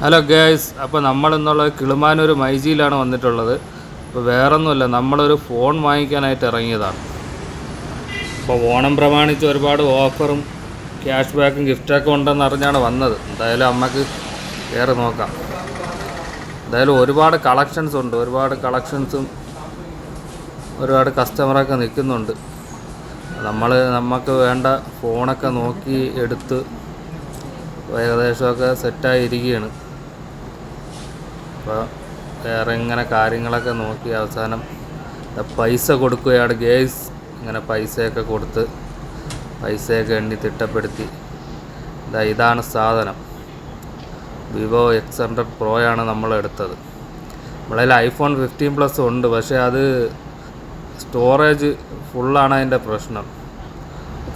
Hello girls അപ്പോൾ നമ്മൾ ഇന്നുള്ളത് കിളിമാനൂർ മൈജിയിലാണ് വന്നിട്ടുള്ളത്. അപ്പോൾ വേറൊന്നുമില്ല നമ്മളൊരു ഫോൺ വാങ്ങിക്കാനായിട്ട് ഇറങ്ങിയതാണ്. അപ്പോൾ ഓണം പ്രമാണിച്ച് ഒരുപാട് ഓഫറും ക്യാഷ് ബാക്കും ഗിഫ്റ്റൊക്കെ ഉണ്ടെന്ന് അറിഞ്ഞാണ് വന്നത്. എന്തായാലും അമ്മയ്ക്ക് കയറി നോക്കാം. എന്തായാലും ഒരുപാട് കളക്ഷൻസ് ഉണ്ട്. ഒരുപാട് കളക്ഷൻസും ഒരുപാട് കസ്റ്റമറൊക്കെ നിൽക്കുന്നുണ്ട്. നമ്മൾ നമുക്ക് വേണ്ട ഫോണൊക്കെ നോക്കി എടുത്ത് ഏകദേശമൊക്കെ സെറ്റായിരിക്കുകയാണ് അപ്പോൾ വേറെ ഇങ്ങനെ കാര്യങ്ങളൊക്കെ നോക്കി അവസാനം പൈസ കൊടുക്കുകയാണ് ഗേസ്. ഇങ്ങനെ പൈസയൊക്കെ കൊടുത്ത് പൈസയൊക്കെ എണ്ണി തിട്ടപ്പെടുത്തി. ഇതാ ഇതാണ് സാധനം. വിവോ എക്സ് ഹൺഡ്രഡ് പ്രോയാണ് നമ്മൾ എടുത്തത്. നമ്മളതിൽ ഐഫോൺ ഫിഫ്റ്റീൻ പ്ലസ് ഉണ്ട് പക്ഷേ അത് സ്റ്റോറേജ് ഫുള്ളാണ് അതിന്റെ പ്രശ്നം.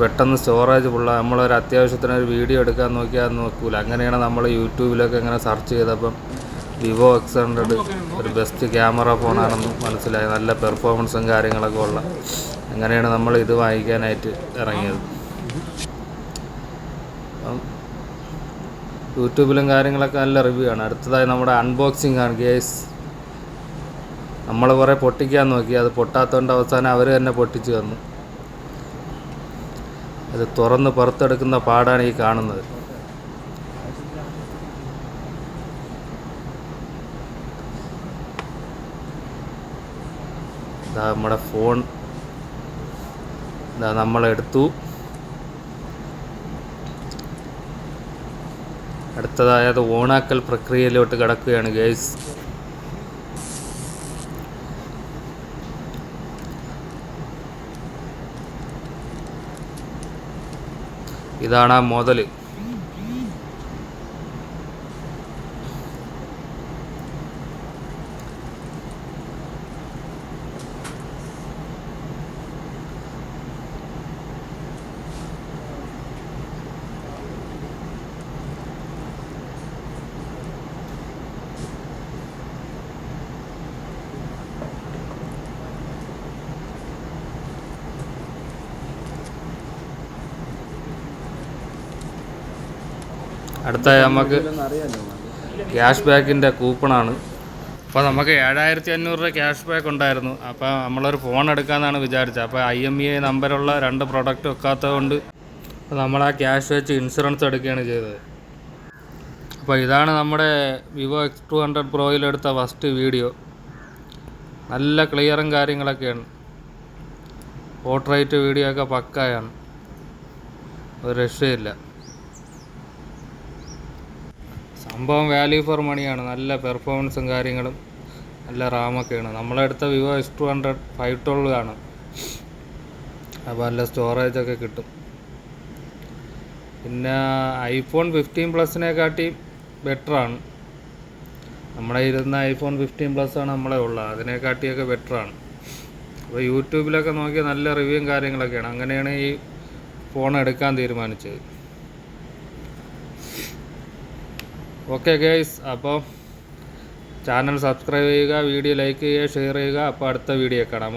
പെട്ടെന്ന് സ്റ്റോറേജ് ഫുള്ളാണ് നമ്മളൊരു അത്യാവശ്യത്തിന് ഒരു വീഡിയോ എടുക്കാൻ നോക്കിയാൽ നോക്കൂല. അങ്ങനെയാണ് നമ്മൾ യൂട്യൂബിലൊക്കെ ഇങ്ങനെ സെർച്ച് ചെയ്തപ്പം വിവോ എക്സ് ഹൺഡ്രഡ് ഒരു ബെസ്റ്റ് ക്യാമറ ഫോണാണെന്ന് മനസ്സിലായി. നല്ല പെർഫോമൻസും കാര്യങ്ങളൊക്കെ ഉള്ള. അങ്ങനെയാണ് നമ്മൾ ഇത് വാങ്ങിക്കാനായിട്ട് ഇറങ്ങിയത്. യൂട്യൂബിലും കാര്യങ്ങളൊക്കെ നല്ല റിവ്യൂ ആണ്. അടുത്തതായി നമ്മുടെ അൺബോക്സിംഗ് ആണ് ഗേസ് നമ്മൾ കുറേ പൊട്ടിക്കാൻ നോക്കി. അത് പൊട്ടാത്തതുകൊണ്ട് അവസാനം അവർ തന്നെ പൊട്ടിച്ചു വന്നു അത് തുറന്ന് പുറത്തെടുക്കുന്ന പാടാണ് ഈ കാണുന്നത്. ഇതാ നമ്മുടെ ഫോൺ. ഇതാ നമ്മളെടുത്തു അടുത്തതായി അത് ഓണാക്കൽ പ്രക്രിയയിലോട്ട് കിടക്കുകയാണ് ഗേസ് ഇതാണ് ആ മുതൽ അടുത്തായി നമുക്ക് ക്യാഷ് ബാക്കിന്റെ കൂപ്പണാണ്. അപ്പോൾ നമുക്ക് ഏഴായിരത്തി അഞ്ഞൂറ് രൂപ ക്യാഷ് ബാക്ക് ഉണ്ടായിരുന്നു. അപ്പോൾ നമ്മളൊരു ഫോൺ എടുക്കാമെന്നാണ് വിചാരിച്ചത്. അപ്പോൾ ഐ എം ഇ ഐ നമ്പറുള്ള രണ്ട് പ്രൊഡക്റ്റ് വെക്കാത്തത് കൊണ്ട് നമ്മൾ ആ ക്യാഷ് വെച്ച് ഇൻഷുറൻസ് എടുക്കുകയാണ് ചെയ്തത്. അപ്പോൾ ഇതാണ് നമ്മുടെ വിവോ എക്സ് ടു ഹൺഡ്രഡ് പ്രോയിലെടുത്ത ഫസ്റ്റ് വീഡിയോ നല്ല ക്ലിയറും കാര്യങ്ങളൊക്കെയാണ്. പോർട്രേറ്റ് വീഡിയോ ഒക്കെ പക്കായാണ്. ഒരു രക്ഷയില്ല. സംഭവം വാല്യൂ ഫോർ മണിയാണ് നല്ല പെർഫോമൻസും കാര്യങ്ങളും നല്ല റാമൊക്കെയാണ് നമ്മളെടുത്ത Vivo S two hundred five twelve ആണ്. അപ്പോൾ നല്ല സ്റ്റോറേജൊക്കെ കിട്ടും. പിന്നെ ഐഫോൺ ഫിഫ്റ്റീൻ പ്ലസിനെക്കാട്ടി ബെറ്ററാണ് നമ്മുടെ ഇരുന്ന ഐഫോൺ ഫിഫ്റ്റീൻ പ്ലസ് ആണ് നമ്മളെ ഉള്ളത് അതിനെക്കാട്ടിയൊക്കെ ബെറ്ററാണ് അപ്പോൾ യൂട്യൂബിലൊക്കെ നോക്കി നല്ല റിവ്യൂവും കാര്യങ്ങളൊക്കെയാണ് അങ്ങനെയാണ് ഈ ഫോൺ എടുക്കാൻ തീരുമാനിച്ചത്. ഓക്കെ ഗേയ്സ് അപ്പോൾ ചാനൽ സബ്സ്ക്രൈബ് ചെയ്യുക വീഡിയോ ലൈക്ക് ചെയ്യുക ഷെയർ ചെയ്യുക. അപ്പോൾ അടുത്ത വീഡിയോ കാണാം.